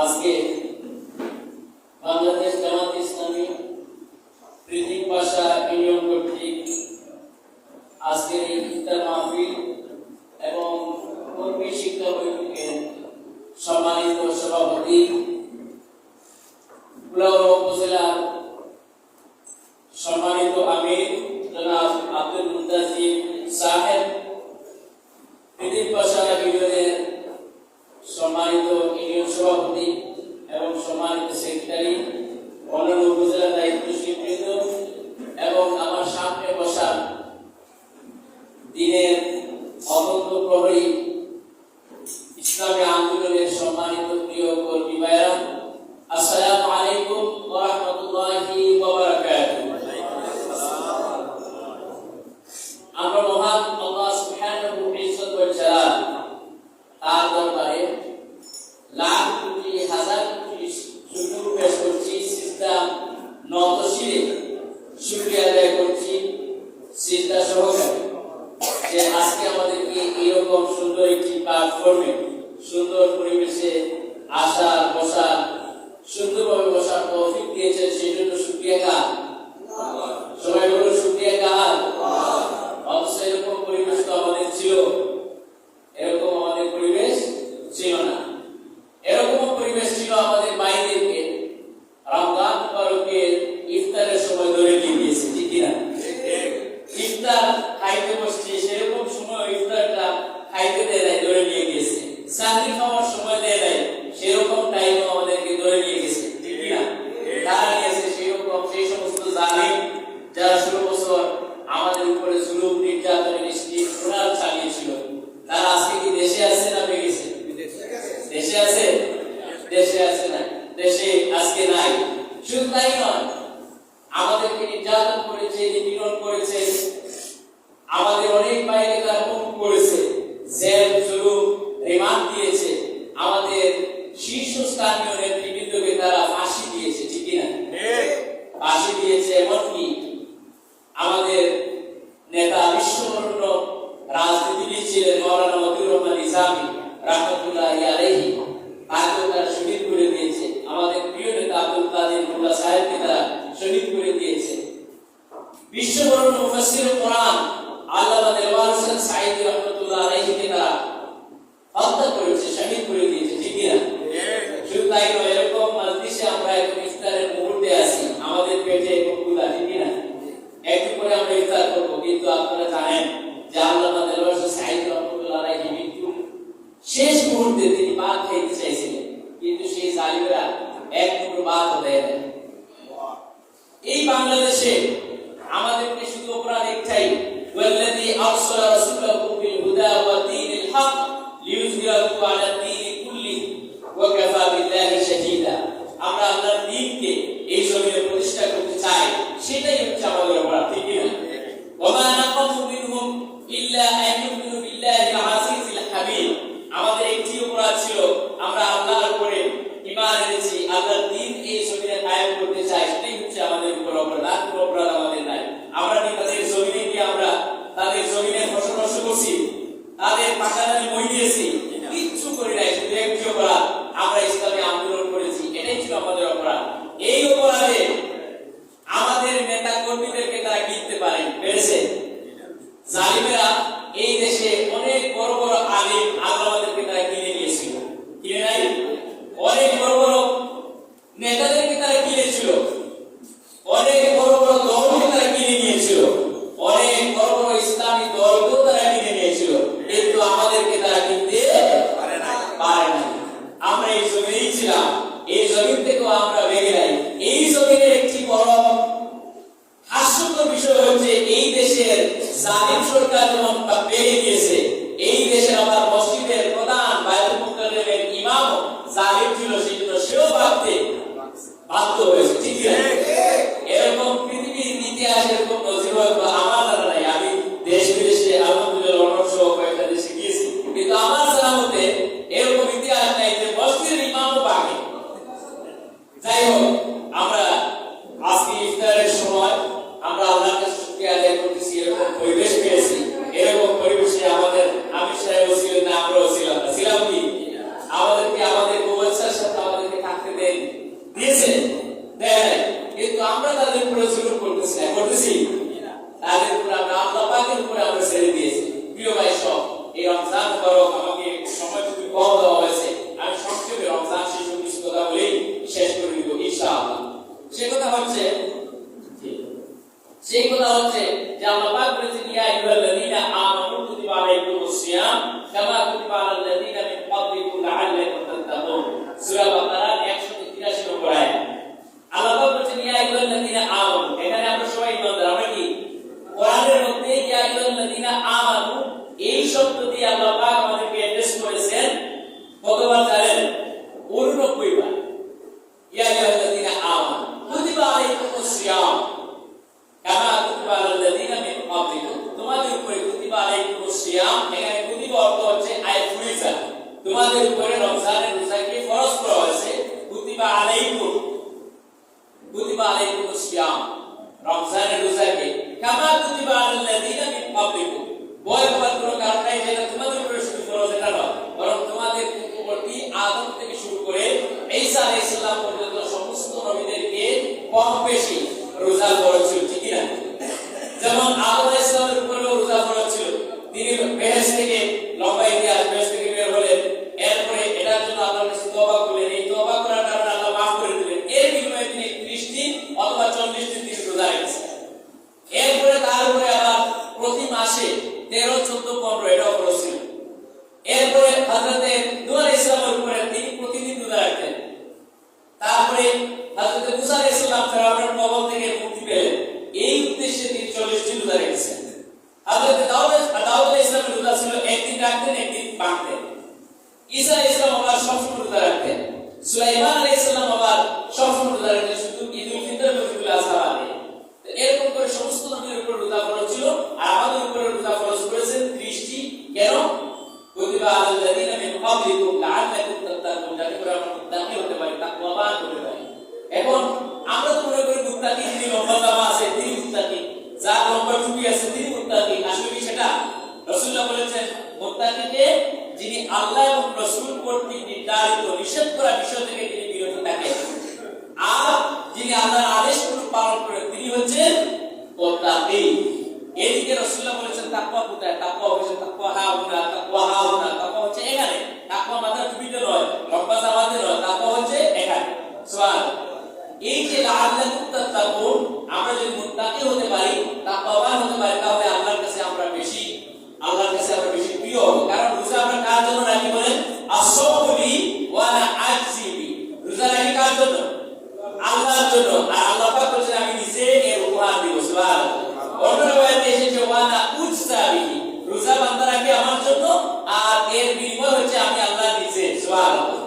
আজকে বাংলাদেশ জামাত ইসলামী প্রীতিম ভাষা ইউনিয়ন কর্তৃক আজকের এই ইফতার মাহফিল এবং কর্মী শিক্ষা বৈঠকের সম্মানিত সভাপতি উপজেলার সম্মানিত আমির জনাব আব্দুল মুন্তাজিম সাহেব প্রীতিম ভাষা ইউনিয়নের ছিলেন মৌলানা মতিউর রহমান ইসামি রহমতুল্লাহ আলহী বেঁধে দিয়েছে। এই দেশে আমার মসজিদের প্রধান বায়ুল ইমাম জালিম ছিল সেও ভাবতে বাধ্য কামা কুতিবা আলাল্লাযীনা মিন ক্বাবলিকুম লাআল্লাকুম তাত্তাকুন সূরা বাকারা 183 নম্বর আয়াত। আল্লাহ বলছেন, ইয়া আইয়ুহাল্লাযীনা আমানু এখানে আমরা সবাই ইমানদার, আমরা কি? কোরআনের মধ্যে, ইয়া আইয়ুহাল্লাযীনা আমানু এই শব্দ দিয়ে আল্লাহ পাক আমাদেরকে অ্যাড্রেস করেছেন কতবার জানেন? 89 বার ইয়া আইয়ুহাল্লাযীনা আমানু কুতিবা somebody wearing a হযরতে দাউদ করে সমস্ত নবীর উপর রোজা ফরজ ছিল, আর আমাদের উপরে রোজা ফরজ করেছেন 30 কেন? কুতিবা আলাল্লাযিনা ক্বাবলিকুম লাআল্লাকুম তাত্তাকুন, যাতে করে এখন আমরা তো মনে করি মুত্তাকি যিনি লম্বা জামা আছে, তিনি মুত্তাকি। যার লম্বা টুপি আছে তিনি মুত্তাকি আসলে কি সেটা রাসূলুল্লাহ বলেছেন মুত্তাকিকে যিনি আল্লাহ এবং রাসূল কর্তৃক নির্ধারিত, নিষেধ করা বিষয় থেকে তিনি বিরত থাকেন। আর যিনি আল্লাহর আদেশগুলো পালন তিনি হচ্ছেন এদিকে রাসূলুল্লাহ বলেছেন কোথায়? হচ্ছে এখানে। মাথার টুপিতে নয়, লম্বা জামাতে নয় হচ্ছে এখানে। এই যে আমরা যদি হতে পারি, তাকওয়াবান হতে পারি, তাহলে আল্লাহর কাছে আমরা বেশি, আল্লাহর কাছে আমরা বেশি প্রিয় হব। কারণ রোজা আমরা কার জন্য রাখি বলেন আসওমুলি ওয়া আনা আজজি বি রোজা রাখি কার জন্য আল্লাহর জন্য আর আল্লাহ পাক বলেছেন আমি নিজে এর উপহার দিব সুবহানাল্লাহ অন্য রাওয়ায়াতে এসেছে ওয়া আনা উজজা বিহি রোজা বান্দা রাখি আমার জন্য আর এর বিনিময় হচ্ছে আমি আল্লাহ নিজে সুবহানাল্লাহ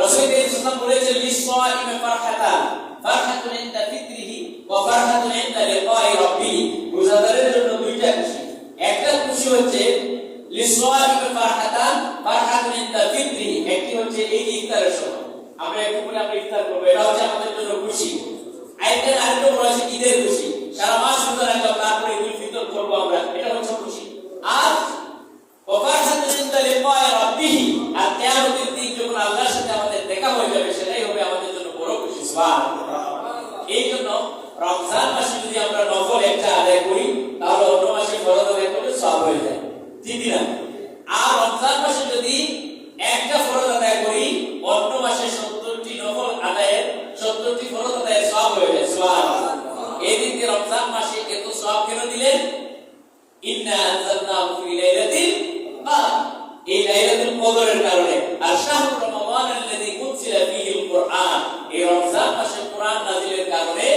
রাসূল করিম সাল্লাল্লাহু বলেছেন লিসাইমি ফারহাতান ফারহাতুন ইনদা ফিতরিহি ওয়া ফারহাতুন ইনদা লিকাই রাব্বিহি রোজাদারের জন্য দুইটা খুশি একটা খুশি হচ্ছে সেটাই হবে আমাদের জন্য বড় খুশি। রমজান মাসে যদি আমরা নফল একটা আদায় করি তাহলে অন্য মাসে ফরজ আদায় করলে সব হয়ে যায় ঠিক না আর রমজান মাসে যদি একটা ফরজ আদায় করি অন্য মাসে সত্তরটি নফল আদায়ের সত্তরটি ফরজ আদায়ের সব হয়ে যায় সুবহানাল্লাহ এই দিন দিয়ে রমজান মাসে এত সব কেন দিলেন ইন্না আনজালনাহু ফি লাইলাতিল কদর এই লাইলাতুল কদরের কারণে আর শাহরু রমাদান আল্লাযী উনজিলা ফীহিল কুরআন এই রমজান মাসে কোরআন নাযিলের কারণে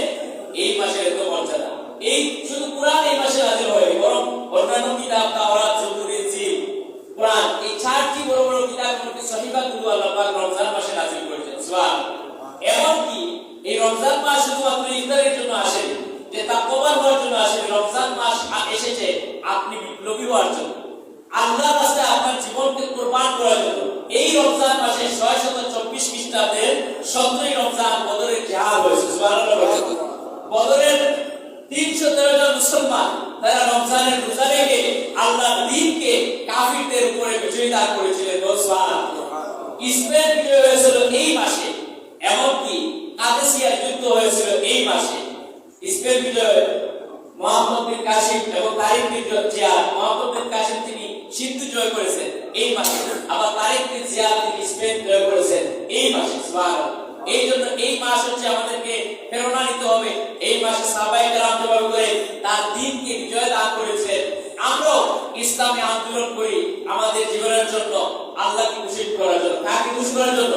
এই মাসের এত মর্যাদা এই শুধু কোরআন এই মাসে নাযিল হয়নি, বরং অন্যান্য কিতাব, তাওরাত জবুর ইনজিল কোরআন, এই চারটি বড় বড় কিতাবগুলোকে সহিফাগুলো আল্লাহ পাক রমজান মাসে নাযিল করেছেন। সুবহানাল্লাহ। এমনকি এই রমজান মাস শুধুমাত্র ইফতারের জন্য আসেনি, যে তা কবার হওয়ার জন্য আসেনি, রমজান মাস এসেছে আপনি বিপ্লবী হওয়ার জন্য। আল্লাহর রাস্তায় আপনার জীবনকে কোরবান করার জন্য। এই রমজান মাসে ছয় শত চব্বিশ খ্রিস্টাব্দের সতেরোই রমজান বদরের জেহাদ হয়েছে। বদরের তিনশো যুদ্ধ হয়েছিল এই মাসে। ইসরায়েল বিজয় মোহাম্মদ বিন এবং তারিক বিন জিয়াদ। মোহাম্মদ বিন তিনি সিন্ধু জয় করেছেন এই মাসে, আবার তারিক বিন তিনি জয় করেছেন এই মাসে। এই জন্য এই মাস হচ্ছে আমাদেরকে প্রেরণা নিতে হবে। এই মাসে সাহাবাই কেরাম যেভাবে করে তার দিনকে বিজয় দান করেছেন আমরাও ইসলামী আন্দোলন করি আমাদের জীবনের জন্য, আল্লাহকে খুশি করার জন্য, কাকে খুশি করার জন্য?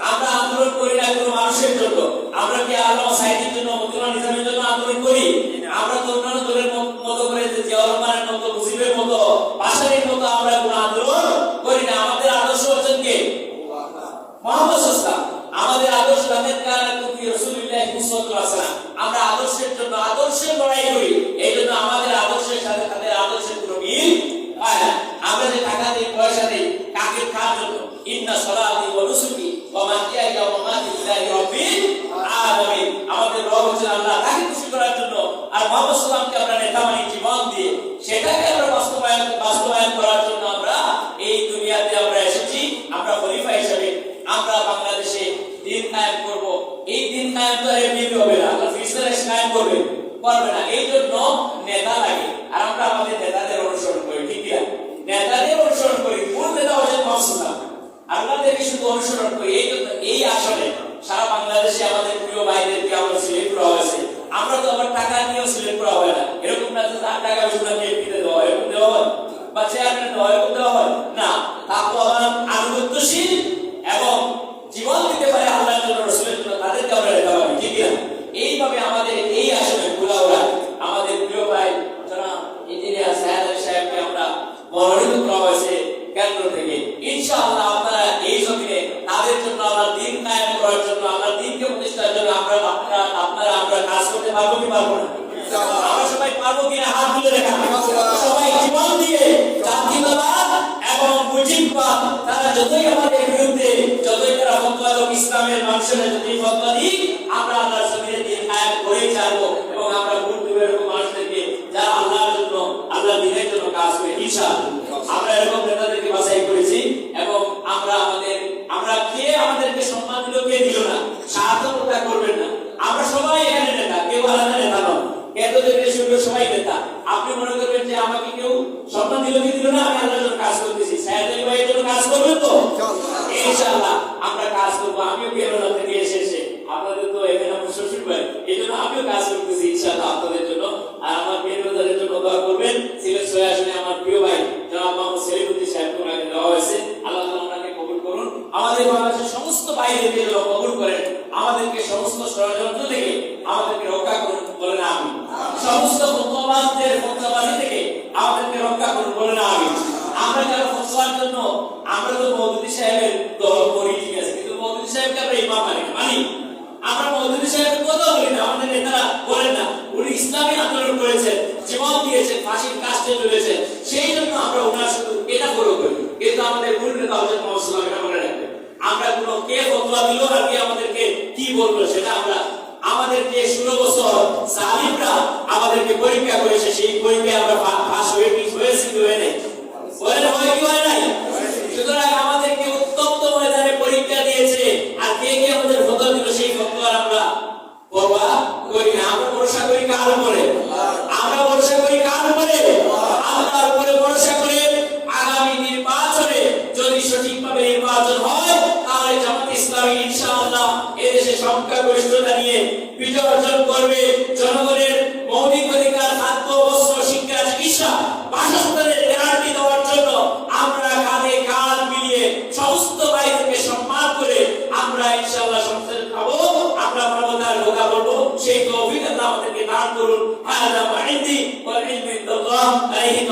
আমরা আন্দোলন করি না কোনো মানুষের জন্য। আমরা কি আল্লাহ সাইদের জন্য মতুল্লাহ নিজামের জন্য আন্দোলন করি? আমরা তো অন্যান্য দলের মত- মতো করে যে জিয়া রহমানের মতো মুজিবের মতো বাসারের মতো আমরা কোনো আন্দোলন করি না আমাদের আদর্শ হচ্ছেন কে মোহাম্মদ সাল্লাল্লাহু আমাদের আদর্শ রাতের কারণে তুমি রাসূলুল্লাহ সাল্লাল্লাহু আলাইহি আমরা আদর্শের জন্য আদর্শের পারবে না। এই জন্য নেতা লাগে। কাজ করি, ইনশাআল্লাহ। আমরা এরকম নেতাদেরকে বাছাই করেছি এবং আমরা আমাদের, আমরা কে আমাদেরকে সম্মান দিল, কে দিল না সাহায্যতা করবেন না। আমরা সবাই এখানে নেতা, কেউ আলাদা নেতা নন। এতদের দেশীয় সবাই নেতা। আপনি মনে করবেন যে আমাকে কেউ সম্মান দিল, কি দিল না? আমি আল্লাহর জন্য কাজ করতেছি। সাহেব ভাইয়ের জন্য কাজ করবেন তো? ইনশাআল্লাহ, আমরা কাজ করব। আমিও বেরোলাম থেকে এসে এসে? আপনাদের তো এখানে আমার শ্বশুর ভাই এই জন্য আমিও কাজ করতেছি ইনশাআল্লাহ আপনাদের জন্য। আর আমার বেরোদারের জন্য দোয়া করবেন। সিলেট হয়ে করি না আমরা ভরসা করি কার উপরে সেই তৌফিক আল্লাহ আমাদেরকে দান করুন। আল্লাহ মাইন্দি ওয়াল ইলমি আল্লাহ আলাইহি